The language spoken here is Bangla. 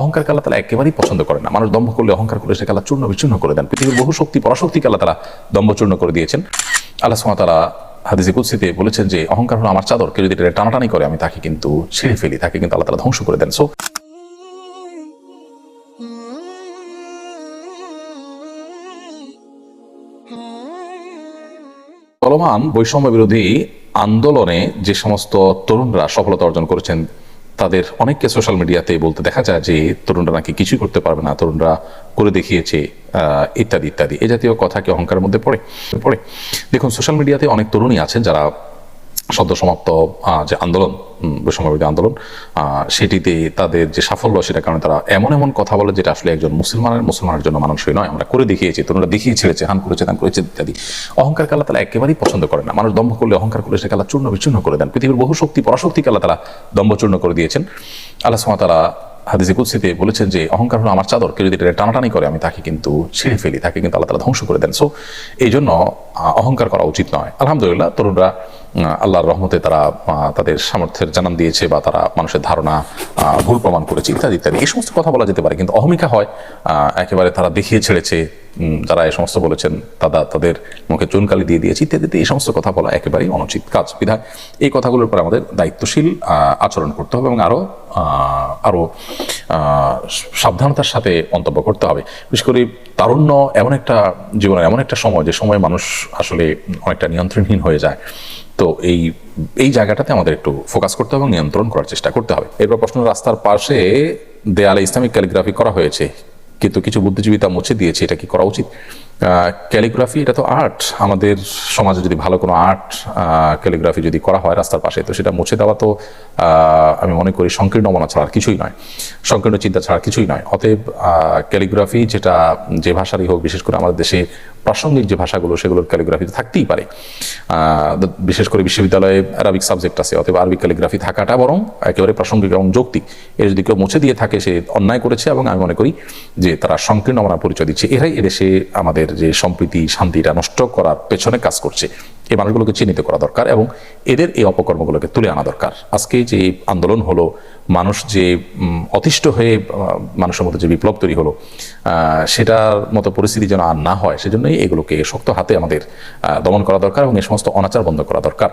অহংকারকে আল্লাহ তালা একেবারেই পছন্দ করে না। মানুষ দম্ভ করলে অহংকার করলে সেকে আল্লাহ চূর্ণ বিচূর্ণ করে দেন। পৃথিবীর বহু শক্তি পরাশক্তিকে আল্লাহ তালা দম্ভ চূর্ণ করে দিয়েছেন। আল্লাহ সুমাতালা হাদিসে কুৎসিতে বলেছেন যে, অহংকার হলো আমার চাদর। কেউ যদি এটা টানাটানি করে, আমি তাকে কিন্তু ছেড়ে ফেলি, তাকে কিন্তু আল্লাহ তালা ধ্বংস করে দেন। সো চলমান বৈষম্য বিরোধী আন্দোলনে যে সমস্ত তরুণরা সফলতা অর্জন করেছেন তাদের অনেককে সোশ্যাল মিডিয়াতে বলতে দেখা যায় যে, তরুণরা নাকি কিছুই করতে পারবে না, তরুণরা করে দেখিয়েছে ইত্যাদি ইত্যাদি। এ জাতীয় কথা কি অহংকারের মধ্যে পড়ে? পড়ে। দেখুন সোশ্যাল মিডিয়াতে অনেক তরুণী আছেন যারা সদ্য সমাপ্ত যে আন্দোলন বৈষম্যবিরোধী আন্দোলন সেটিতে তাদের যে সাফল্য সেটার কারণে তারা এমন এমন কথা বলে যেটা আসলে একজন মুসলমানের মুসলমানের জন্য মানুষই নয়। আমরা করে দেখিয়েছি তোমরা দেখিয়ে ছেড়েছে হান করেছে তান করেছে ইত্যাদি। অহংকার কালা তারা একেবারেই পছন্দ করে না। মানুষ দম্ভ করলে অহংকার করলে সে কালা চূর্ণ বিচূর্ণ করে দেন। পৃথিবীর বহু শক্তি, পরাশক্তি কালা তারা দম্ভ চূর্ণ করে দিয়েছেন। আল্লাহ সুমাতালা হাদিসে কুৎসিতে বলেছেন যে, অহংকার হলো আমার চাদর। কেউ যদি এটা টানাটানি করে, আমি তাকে কিন্তু ছিঁড়ে ফেলি। তাকে কিন্তু আল্লাহ তালা ধ্বংস করে দেন। সো এই জন্য অহংকার করা উচিত নয়। আলহামদুলিল্লাহ, তরুণরা আল্লাহর রহমতে তারা তাদের সামর্থ্যের জানান দিয়েছে বা তারা মানুষের ধারণা ভুল প্রমাণ করেছে, ইত্যাদি ইত্যাদি। এই সমস্ত কথা বলা যেতে পারে, কিন্তু অহমিকা হয় একেবারে তারা দেখিয়ে ছেড়েছে। যারা এই সমস্ত বলেছেন দাদা তাদের মুখে চুনকালি দিয়ে দিয়েছে, ইত্যাদিতে এই সমস্ত কথা বলা একেবারেই অনুচিত কাজ। বিধায় এই কথাগুলোর উপর আমাদের দায়িত্বশীল আচরণ করতে হবে এবং আরও আরও সাবধানতার সাথে মন্তব্য করতে হবে। বিশেষ করে তারুণ্য এমন একটা জীবনের, এমন একটা সময়, যে সময় মানুষ আসলে অনেকটা নিয়ন্ত্রণহীন হয়ে যায়। তো এই এই জায়গাটাতে আমাদের একটু ফোকাস করতে হবে এবং নিয়ন্ত্রণ করার চেষ্টা করতে হবে। এরপর প্রশ্ন, রাস্তার পাশে দেয়ালে ইসলামিক ক্যালিগ্রাফি করা হয়েছে। কিন্তু কিছু বুদ্ধিজীবী তা মুছে দিয়েছে এটা কি করা উচিত? ক্যালিগ্রাফি এটা তো আর্ট আমাদের সমাজে যদি ভালো কোনো আর্ট ক্যালিগ্রাফি যদি করা হয় রাস্তার পাশে, তো সেটা মুছে দেওয়া তো আমি মনে করি সংকীর্ণ মনা ছাড়া কিছুই নয়। সংকীর্ণ চিন্তা ছাড়া কিছুই নয়। অতএব ক্যালিগ্রাফি যেটা যে ভাষারই হোক, বিশেষ করে আমাদের দেশে প্রাসঙ্গিক যে ভাষাগুলো, সেগুলোর ক্যালিগ্রাফি থাকতেই পারে। বিশেষ করে বিশ্ববিদ্যালয়ে আরবিক সাবজেক্ট আছে, অতএব আরবিক ক্যালিগ্রাফি থাকাটা বরং একেবারে প্রাসঙ্গিক এবং যৌক্তিক। এর যদি কেউ মুছে দিয়ে থাকে, সে অন্যায় করেছে এবং আমি মনে করি যে তারা সংকীর্ণ মনা পরিচয় দিচ্ছে। এরাই এদেশে আমাদের যে সম্প্রীতি, শান্তিটা নষ্ট করার পেছনে কাজ করছে। এই মানুষগুলোকে চিহ্নিত করা দরকার এবং এদের এই অপকর্মগুলোকে তুলে আনা দরকার। আজকে যে আন্দোলন হলো, মানুষ যে অতিষ্ঠ হয়ে মানুষের মধ্যে যে বিপ্লব তৈরি হলো সেটার মতো পরিস্থিতি যেন আর না হয়, সেজন্যই এগুলোকে শক্ত হাতে আমাদের দমন করা দরকার এবং এই সমস্ত অনাচার বন্ধ করা দরকার।